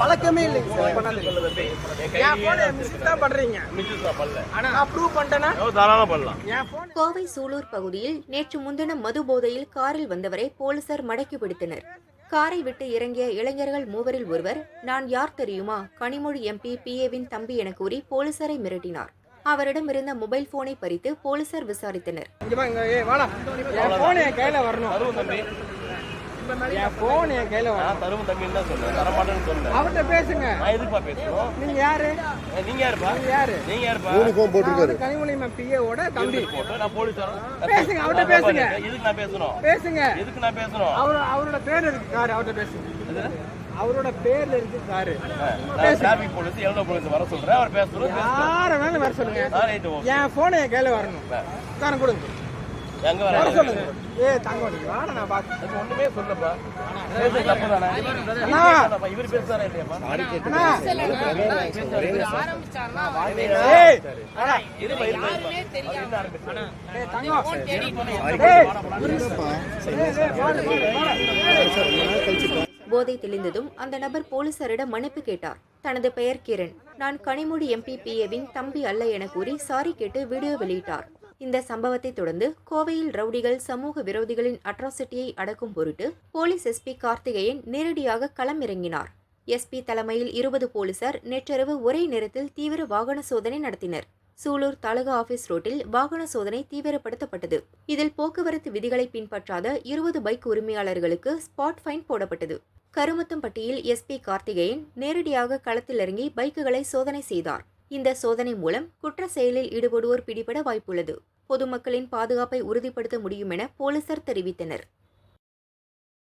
பழக்கமே இல்லைங்க சார். கோவை சூலூர் பகுதியில் நேற்று முன்தினம் மது போதையில் காரில் வந்தவரை போலீசார் மடக்கி பிடித்தனர். காரை விட்டு இறங்கிய இளைஞர்கள் மூவரில் ஒருவர் நான் யார் தெரியுமா? கனிமொழி எம்பி பிஏவின் தம்பி என கூறி போலீசாரை மிரட்டினார். அவரிடம் இருந்த மொபைல் போனை பறித்து போலீசார் விசாரித்தனர். என் போன் என் கையில நான் தருவம் தம்பின்னு தான் சொன்னேன் தரமாட்டேன்னு சொன்னேன் அவர்கிட்ட பேசுங்க. நான் எதுக்குப்பா பேசணும் நீங்க யாரு? நீங்க யாருப்பா? நீங்க யாரு? நீங்க யாருப்பா? நான் வந்து கனிமொழி பிஏவோட தம்பி. போட்டு? நான் போலீஸ் பேசுங்க, அவர்ட்ட பேசுங்க. எதுக்கு நான் பேசணும்? பேசுங்க. எதுக்கு நான் பேசணும்? அவர் அவரோட பேர் இருக்கு காரு. அவர்கிட்ட பேசுங்க. அவரோட பேர்ல இருக்கு காரு. டிராபிக் போலீஸ் எவ்வளோ போலீஸ் வர சொல்றேன்? அவர் பேசுறோம் யார வேணாலும் வர சொல்லுங்க. என் போனை என் கையில வரணும். காரம் கொடுங்க. எங்க வர சொல்லுங்க. ஏ தங்க வாடா நான் அது ஒண்ணுமே சொல்லப்பா பேசுறது தப்பு தானே இவர் பேசுறாரா இல்லையாப்பா ஏய் இருப்பா இருப்பா ஏய் போதை தெளிந்ததும் அந்த நபர் போலீசாரிடம் மன்னிப்பு கேட்டார். தனது பெயர் கிரண். நான் கனிமொழி எம்பி பிஏவின் தம்பி அல்ல என கூறி சாரி கேட்டு வீடியோ வெளியிட்டார். இந்த சம்பவத்தை தொடர்ந்து கோவையில் ரவுடிகள் சமூக விரோதிகளின் அட்ராசிட்டியை அடக்கும் பொருட்டு போலீஸ் எஸ்பி கார்த்திகேயன் நேரடியாக களம் இறங்கினார் எஸ்பி தலைமையில் இருபது போலீசார் நேற்றிரவு ஒரே நேரத்தில் தீவிர வாகன சோதனை நடத்தினர். சூலூர் தாலுகா ஆபீஸ் ரோட்டில் வாகன சோதனை தீவிரப்படுத்தப்பட்டது. இதில் போக்குவரத்து விதிகளை பின்பற்றாத இருபது பைக் உரிமையாளர்களுக்கு ஸ்பாட் ஃபைன் போடப்பட்டது. கருமத்தம்பட்டியில் எஸ்பி கார்த்திகேயன் நேரடியாக களத்தில் இறங்கி பைக்குகளை சோதனை செய்தார். இந்த சோதனை மூலம் குற்ற செயலில் ஈடுபடுவோர் பிடிபட வாய்ப்புள்ளது. பொதுமக்களின் பாதுகாப்பை உறுதிப்படுத்த முடியும் என போலீசார் தெரிவித்தனர்.